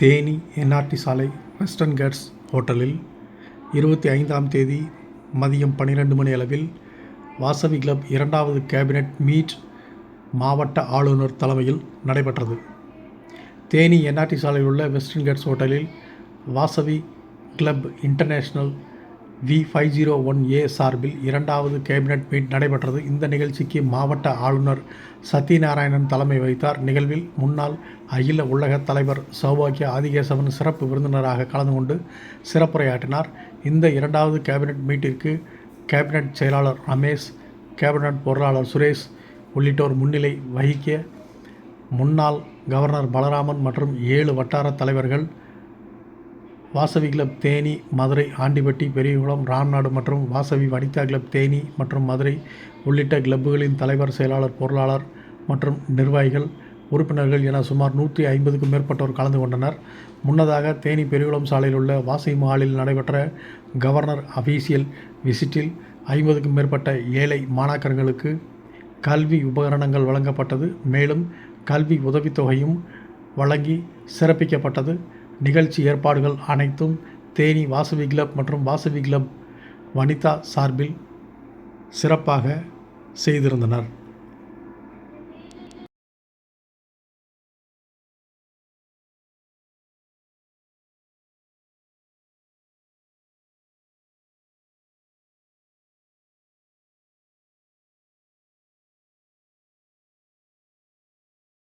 Theni NRT சாலை western Gates ஹோட்டலில் இருபத்தி ஐந்தாம் தேதி மதியம் பன்னிரெண்டு மணி அளவில் வாசவி கிளப் இரண்டாவது கேபினெட் மீட் மாவட்ட ஆளுநர் தலைமையில் நடைபெற்றது. தேனி என்ஆர்டி சாலையில் உள்ள வெஸ்டர்ன் கேட்ஸ் ஹோட்டலில் Vasavi club international V five zero one A சார்பில் இரண்டாவது கேபினட் மீட் நடைபெற்றது. இந்த நிகழ்ச்சிக்கு மாவட்ட ஆளுநர் சத்யநாராயணன் தலைமை வகித்தார். நிகழ்வில் முன்னாள் அகில உலக தலைவர் சௌபாக்கிய ஆதிகேசவன் சிறப்பு விருந்தினராக கலந்து கொண்டு சிறப்புரையாற்றினார். இந்த இரண்டாவது கேபினட் மீட்டிற்கு கேபினட் செயலாளர் ரமேஷ் கேபினட் பொருளாளர் சுரேஷ் உள்ளிட்டோர் முன்னிலை வகிக்க முன்னாள் கவர்னர் பலராமன் மற்றும் ஏழு வட்டார தலைவர்கள் வாசவி கிளப் தேனி மதுரை ஆண்டிப்பட்டி பெரியகுளம் ராம்நாடு மற்றும் வாசவி வனிதா கிளப் தேனி மற்றும் மதுரை உள்ளிட்ட கிளப்புகளின் தலைவர் செயலாளர் பொருளாளர் மற்றும் நிர்வாகிகள் உறுப்பினர்கள் என சுமார் நூற்றி ஐம்பதுக்கும் மேற்பட்டோர் கலந்து கொண்டனர். முன்னதாக தேனி பெரியகுளம் சாலையில் உள்ள வாசவி மஹாலில் நடைபெற்ற கவர்னர் அஃபீஷியல் விசிட்டில் ஐம்பதுக்கும் மேற்பட்ட ஏழை மாணாக்கர்களுக்கு கல்வி உபகரணங்கள் வழங்கப்பட்டது. மேலும் கல்வி உதவித்தொகையும் வழங்கி சிறப்பிக்கப்பட்டது. நிகழ்ச்சி ஏற்பாடுகள் அனைத்தும் தேனி வாசவி கிளப் மற்றும் வாசவி கிளப் வனிதா சார்பில் சிறப்பாக செய்திருந்தனர்.